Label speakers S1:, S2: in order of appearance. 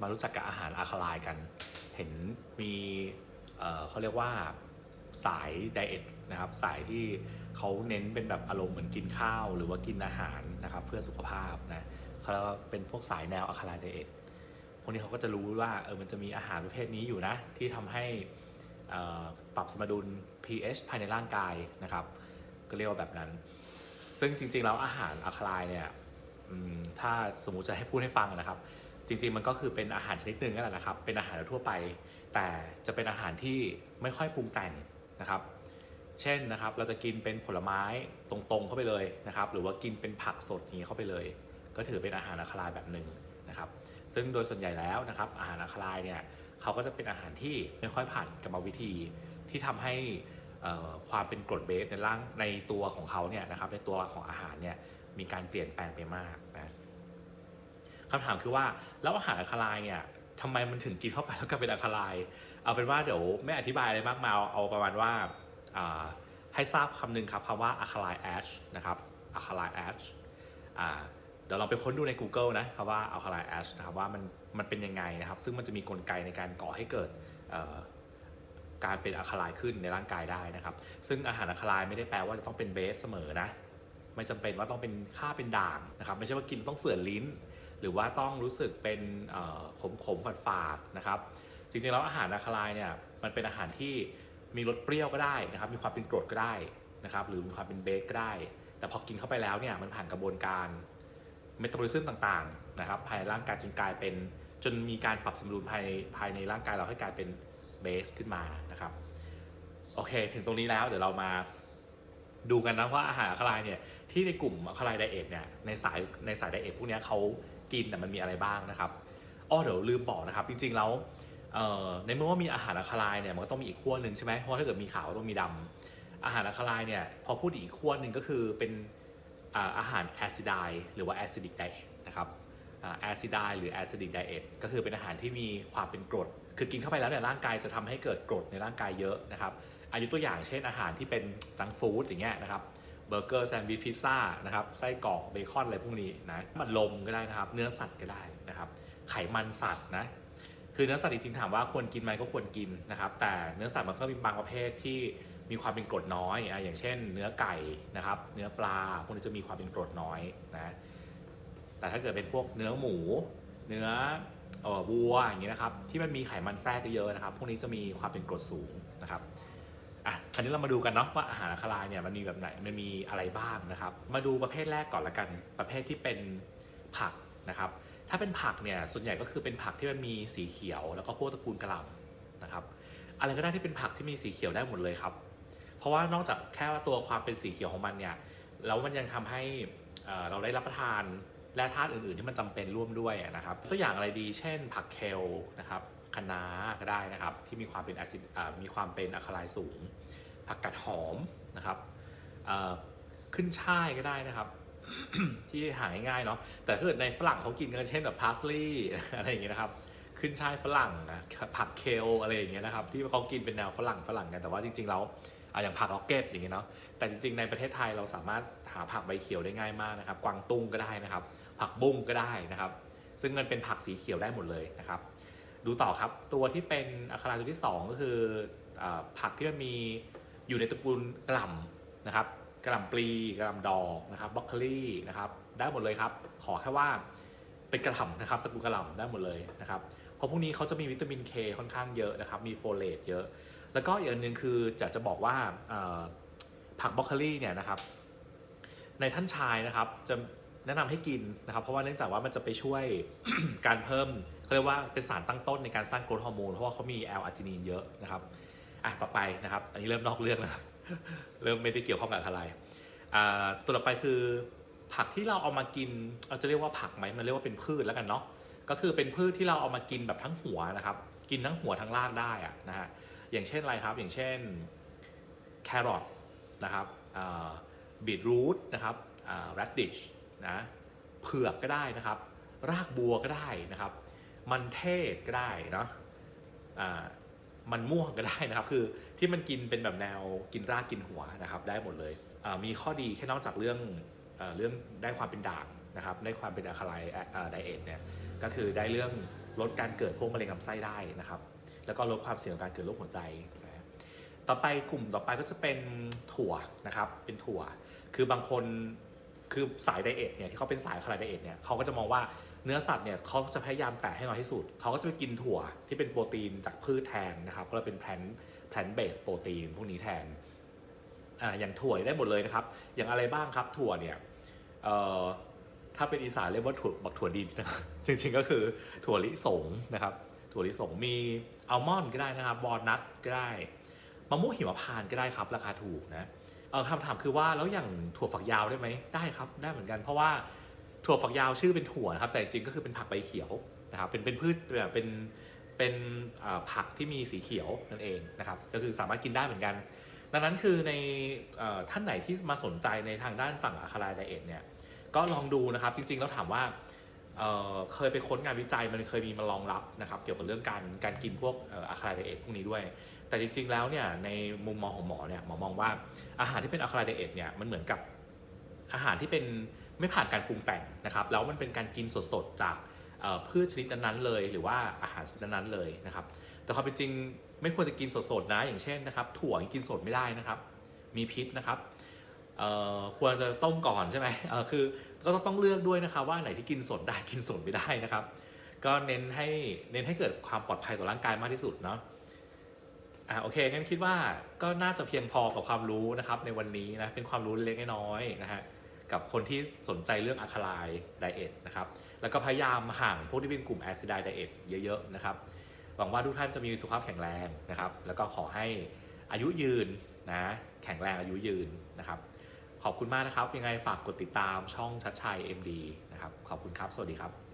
S1: มารู้จักกับอาหารอะคาไลน์กัน เห็นมีเขาเรียกว่าสายไดเอทนะครับสายที่เขาเน้นเป็นแบบอารมณ์เหมือนกินข้าว หรือว่ากินอาหารนะครับเพื่อสุขภาพนะเขาเรียกว่าเป็นพวกสายแนวอะคาไลไดเอทพวกนี้เขาก็จะรู้ว่าเออมันจะมีอาหารประเภทนี้อยู่นะ ที่ทำให้ปรับสมดุล pH ภายในร่างกายนะครับ ก็เรียกว่าแบบนั้น ซึ่งจริงๆแล้วอาหารอะคาไลเนี่ยถ้าสมมุติจะให้พูดให้ฟังนะครับ จริงๆมันก็คือเป็นอาหารชนิดหนึ่งนั่นแหละนะครับ เป็นอาหารทั่วไป แต่จะเป็นอาหารที่ไม่ค่อยปรุงแต่งนะครับ เช่นนะครับ เราจะกินเป็นผลไม้ตรงๆเข้าไปเลยนะครับ หรือว่ากินเป็นผักสดอย่างนี้เข้าไปเลย ก็ถือเป็นอาหารอะคาลน์แบบหนึ่งนะครับ ซึ่งโดยส่วนใหญ่แล้วนะครับ อาหารอะคาลน์เนี่ยเขาก็จะเป็นอาหารที่ไม่ค่อยผ่านกรรมวิธีที่ทำให้อ่อความเป็นกรดเบสในร่างในตัวของเขาเนี่ยนะครับในตัวของอาหารเนี่ยมีการเปลี่ยนแปลงไปมากนะ คำถามคือว่าแล้วอาหารอะคาไลน์เนี่ยทำไมมันถึงกินเข้าไปแล้วกลายเป็นอะคาไลน์เอาเป็นว่าเดี๋ยวไม่อธิบายอะไรมากมายเอาประมาณว่าให้ทราบคำหนึ่งครับคำว่าอะคาไลแอชนะครับอะคาไลแอชเดี๋ยวเราไปค้นดูใน Google นะครับว่า alkaline ash นะครับว่ามันมันเป็นยังไงนะครับ ซึ่งมันจะมีกลไกในการก่อให้เกิดการเป็นอะคาไลขึ้นในร่างกายได้นะครับ ซึ่งอาหารอะคาไลไม่ได้แปลว่าจะต้องเป็นเบสเสมอนะ ไม่จำเป็นว่าต้องเป็นค่าเป็นด่างนะครับ ไม่ใช่ว่ากินต้องเฝื่อนลิ้น หรือว่าต้องรู้สึกเป็นขมขมฝาดฝาดๆนะครับจริงๆแล้วอาหารอะคาไลน์เนี่ยมันเป็นอาหารที่มีรสเปรี้ยวก็ได้นะครับมีความเป็นกรดก็ได้นะครับหรือมีความเป็นเบสก็ได้ แต่พอกินเข้าไปแล้วเนี่ยมันผ่านกระบวนการเมตาบอลิซึมต่างๆนะครับภายในร่างกายจนกลายเป็นจนมีการปรับสมดุลภายในภายในร่างกายเราให้กลายเป็นเบสขึ้นมานะครับโอเค ถึงตรงนี้แล้วเดี๋ยวเรามาดูกันนะว่าอาหารอะคาไลเนี่ยที่ในกลุ่มอะคาไลไดเอทเนี่ยในสายในสายไดเอทพวกนี้เขา กินน่มันมีอะไรบ้างนะครับอ้อเดี๋ยวลืมบอกนะครับ จริงๆแล้วเอ่อในเมื่อว่ามีอาหารอะคาไลเนี่ยมันก็ต้องมีอีกขั้วหนึ่งใช่ไหมเพราะถ้าเกิดมีขาวต้องมีดำอาหารอะคาไลเนี่ยพอพูดอีกขั้วหนึ่งก็คือเป็นอาหารแอซิดายหรือว่าแอซิดิกไดเอทนะครับแอซิดายหรือแอซิดิกไดเอทก็คือเป็นอาหารที่มีความเป็นกรด คือกินเข้าไปแล้วเนี่ยร่างกายจะทำให้เกิดกรดในร่างกายเยอะนะครับอายุตัวอย่างเช่นอาหารที่เป็นจังฟู้ดอย่างเงี้ยนะครับ เบอร์เกอร์แซนด์วิชพิซซ่านะครับไส้กรอกเบคอนอะไรพวกนี้นะมันลมก็ได้นะครับ เนื้อสัตว์ก็ได้นะครับไขมันสัตว์นะคือเนื้อสัตว์จริงๆถามว่าควรกินไหมก็ควรกินนะครับ แต่เนื้อสัตว์มันก็มีบางประเภทที่มีความเป็นกรดน้อยอะอย่างเช่น เนื้อไก่นะครับ เนื้อปลาพวกนี้จะมีความเป็นกรดน้อยนะแต่ถ้าเกิดเป็นพวกเนื้อหมู เนื้อวัวอย่างเงี้ยนะครับ ที่มันมีไขมันแทรกเยอะนะครับ พวกนี้จะมีความเป็นกรดสูงนะครับ อะคราวนี้เรามาดูกันเนาะว่าอาหารอะคลน์เนี่ยมันมีแบบไหนมันมีอะไรบ้างนะครับ มาดูประเภทแรกก่อนละกัน ประเภทที่เป็นผักนะครับถ้าเป็นผักเนี่ยส่วนใหญ่ก็คือเป็นผักที่มันมีสีเขียว แล้วก็พวกตระกูลกระหล่ำนะครับอะไรก็ได้ที่เป็นผักที่มีสีเขียวได้หมดเลยครับ เพราะว่านอกจากแค่ว่าตัวความเป็นสีเขียวของมันเนี่ยแล้วมันยังทำให้เราได้รับประทานแร่ธาตุอื่นๆที่มันจำเป็นร่วมด้วยนะครับ ตัวอย่างอะไรดี เช่น ผักเคลนะครับ คะน้าก็ได้นะครับ ที่มีความเป็นแอซิดมีความเป็นอะคาไลสูง ผักกาดหอมนะครับขึ้นช่ายก็ได้นะครับ ที่หาง่ายๆเนาะแต่ถ้าเกิดในฝรั่งเขากินกันเช่นแบบพาสลีย์อะไรอย่างเงี้ยนะครับ ขึ้นช่ายฝรั่งนะผักเคลอะไรอย่างเงี้ยนะครับ ที่เขากินเป็นแนวฝรั่งฝรั่งกันแต่ว่าจริงๆแล้วอะอย่างผักล็อกเก็ตอย่างเงี้ยเนาะแต่จริงๆในประเทศไทยเราสามารถหาผักใบเขียวได้ง่ายมากนะครับ กวางตุ้งก็ได้นะครับ ผักบุ้งก็ได้นะครับ ซึ่งมันเป็นผักสีเขียวได้หมดเลยนะครับ ดูต่อครับ ตัวที่เป็นอะคาตัวที่ 2 ก็คืออผักที่มันมีอยู่ในตระกูลกระหล่ำนะครับกระหล่ำปลีกระหล่ำดอกนะครับบรอกโคลีนะครับได้หมดเลยครับ ขอแค่ว่าเป็นกระหล่ำนะครับตระกูลกระหล่ำได้หมดเลยนะครับเพราะพวกนี้เขาจะมีวิตามินเคค่อนข้างเยอะนะครับ มีโฟเลตเยอะ แล้วก็อีกอันหนึ่งคือจะจะบอกว่าผักบรอกโคลีเนี่ยนะครับในท่านชายนะครับจะแนะนำให้กินนะครับ เพราะว่าเนื่องจากว่ามันจะไปช่วยการเพิ่ม เขาเรียกว่าเป็นสารตั้งต้นในการสร้างโกรทฮอร์โมนเพราะว่าเขามีแอลอาร์จินีนเยอะนะครับอะต่อไปนะครับ อันนี้เริ่มนอกเรื่องแล้วครับ เริ่มไม่ได้เกี่ยวข้องกับอะไรอ่าตัวต่อไปคือผักที่เราเอามากินเราจะเรียกว่าผักไหมมันเรียกว่าเป็นพืชแล้วกันเนาะก็คือเป็นพืชที่เราเอามากินแบบทั้งหัวนะครับ กินทั้งหัวทั้งรากได้อะนะฮะอย่างเช่นอะไรครับ อย่างเช่นแครอทนะครับบีทรูทนะครับแรดดิชนะเผือกก็ได้นะครับ รากบัวก็ได้นะครับ มันเทศก็ได้เนาะอ่ามันม่วงก็ได้นะครับ คือที่มันกินเป็นแบบแนวกินรากกินหัวนะครับ ได้หมดเลยอ่ามีข้อดีแค่นอกจากเรื่องเอเรื่องได้ความเป็นด่างนะครับได้ความเป็นอะคาไลไดเอทเนี่ยก็คือได้เรื่องลดการเกิดพวกมะเร็งลำไส้ได้นะครับ แล้วก็ลดความเสี่ยงของการเกิดโรคหัวใจนะต่อไปกลุ่มต่อไปก็จะเป็นถั่วนะครับเป็นถั่ว คือบางคนคือสายไดเอทเนี่ยที่เขาเป็นสายคาร์ไดเอทเนี่ยเขาก็จะมองว่า เนื้อสัตว์เนี่ยเขาจะพยายามแตะให้น้อยที่สุด เขาก็จะไปกินถั่วที่เป็นโปรตีนจากพืชแทนนะครับ ก็เลยเป็นแพลนแพลนเบสโปรตีนพวกนี้แทนอ่าอย่างถั่วได้หมดเลยนะครับ อย่างอะไรบ้างครับถั่วเนี่ยเอ่อถ้าเป็นอีสานเรียกว่าถั่วบักถั่วดินนะจริงๆก็คือถั่วลิสงนะครับ ถั่วลิสงมีอัลมอนด์ก็ได้นะครับวอลนัทก็ได้มะม่วงหิมพานต์ก็ได้ครับ ราคาถูกนะเออคำถามคือว่าแล้วอย่างถั่วฝักยาวได้ไหมได้ครับ ได้เหมือนกันเพราะว่า ถั่วฝักยาวชื่อเป็นถั่วนะครับ แต่จริงก็คือเป็นผักใบเขียวนะครับ เป็นเป็นพืชแบบเป็นเป็นผักที่มีสีเขียวนั่นเองนะครับ ก็คือสามารถกินได้เหมือนกัน ดังนั้นคือในอท่านไหนที่มาสนใจในทางด้านฝั่งอะคาไลไดเอทเนี่ย ก็ลองดูนะครับ จริงๆแล้วถามว่าเเคยไปค้นงานวิจัยมันเคยมีมารองรับนะครับเกี่ยวกับเรื่องการการกินพวกอะคาไลไดเอทพวกนี้ด้วย แต่จริง ๆ แล้วเนี่ยในมุมมองของหมอเนี่ยหมอมองว่าอาหารที่เป็นอะคาไลไดเอทเนี่ยมันเหมือนกับอาหารที่เป็น ไม่ผ่านการปรุงแต่งนะครับ แล้วมันเป็นการกินสดๆจากพืชชนิดนั้นๆเลย หรือว่าอาหารชนิดนั้นๆเลยนะครับ แต่ความเป็นจริงไม่ควรจะกินสดๆนะ อย่างเช่นนะครับ ถั่วกินสดไม่ได้นะครับ มีพิษนะครับควรจะต้มก่อนใช่ไหมคือก็ต้องต้องเลือกด้วยนะครับ ว่าไหนที่กินสดได้กินสดไม่ได้นะครับ ก็เน้นให้เน้นให้เกิดความปลอดภัยต่อร่างกายมากที่สุดเนาะอ่าโอเคงั้นคิดว่าก็น่าจะเพียงพอกับความรู้นะครับในวันนี้นะเป็นความรู้เล็กๆน้อยๆนะฮะ กับคนที่สนใจเรื่องอะคาไลไดเอทนะครับ แล้วก็พยายามห่างพวกที่เป็นกลุ่มแอซิดไดเอทเยอะๆนะครับ หวังว่าทุกท่านจะมีสุขภาพแข็งแรงนะครับ แล้วก็ขอให้อายุยืนนะ แข็งแรงอายุยืนนะครับ ขอบคุณมากนะครับ ยังไงฝากกดติดตามช่องชัดชัย MD นะครับ ขอบคุณครับ สวัสดีครับ